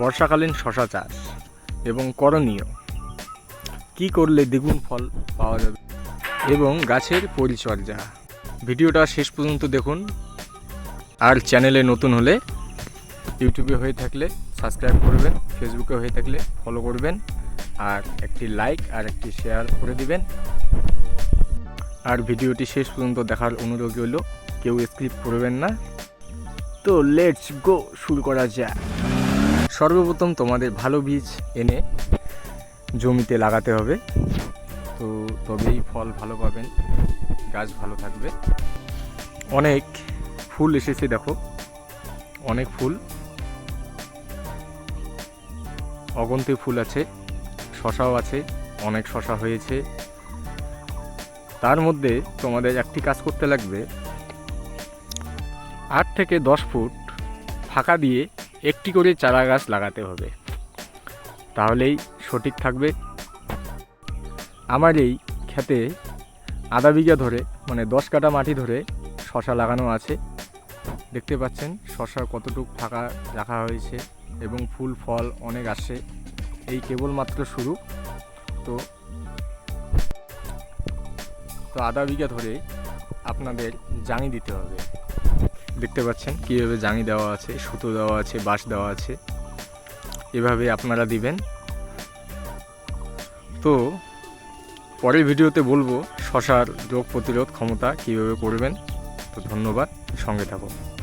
বর্ষাকালীন শশা চাষ এবং করণীয়। কি করলে দ্বিগুণ ফল পাওয়া যাবে এবং গাছের পরিচর্যা। ভিডিওটা শেষ পর্যন্ত দেখুন। আর চ্যানেলে নতুন হলে ইউটিউবে হয়ে থাকলে সাবস্ক্রাইব করবেন, ফেসবুকে হয়ে থাকলে ফলো করবেন, আর একটি লাইক আর একটি শেয়ার করে দিবেন। আর ভিডিওটি শেষ পর্যন্ত দেখার অনুরোধ রইল, কেউ স্ক্রিপ্ট করবেন না। তো লেটস গো শুরু করা যাক। সর্বপ্রথম তোমাদের ভালো বীজ এনে জমিতে লাগাতে হবে। তো তবেই ফল ভালো পাবেন, গাছ ভালো থাকবে। অনেক ফুল এসেছে দেখো, অনেক ফুল। অগন্তি ফুল আছে, শশাও আছে, অনেক শশা হয়েছে। তার মধ্যে তোমাদের একটি কাজ করতে লাগবে, আট থেকে দশ ফুট ফাঁকা দিয়ে একটি করে চারা গাছ লাগাতে হবে। তাহলেই সঠিক থাকবে। আমার এই খেতে আধা বিঘা ধরে মানে দশ কাটা মাটি ধরে শশা লাগানো আছে। দেখতে পাচ্ছেন শশা কতটুকু ফাঁকা রাখা হয়েছে এবং ফুল, ফল অনেক আসে এই কেবলমাত্র শুরু। তো তো আধা বিঘা ধরে আপনাদের জাঙি দিতে হবে। দেখতে পাচ্ছেন, কীভাবে জাঙি দেওয়া আছে, সুতো দেওয়া আছে, বাঁশ দেওয়া আছে, এভাবে আপনারা দিবেন। তো, পরের ভিডিওতে বলব, শশার রোগ প্রতিরোধ ক্ষমতা কীভাবে করবেন? তো ধন্যবাদ, সঙ্গে থাকুন।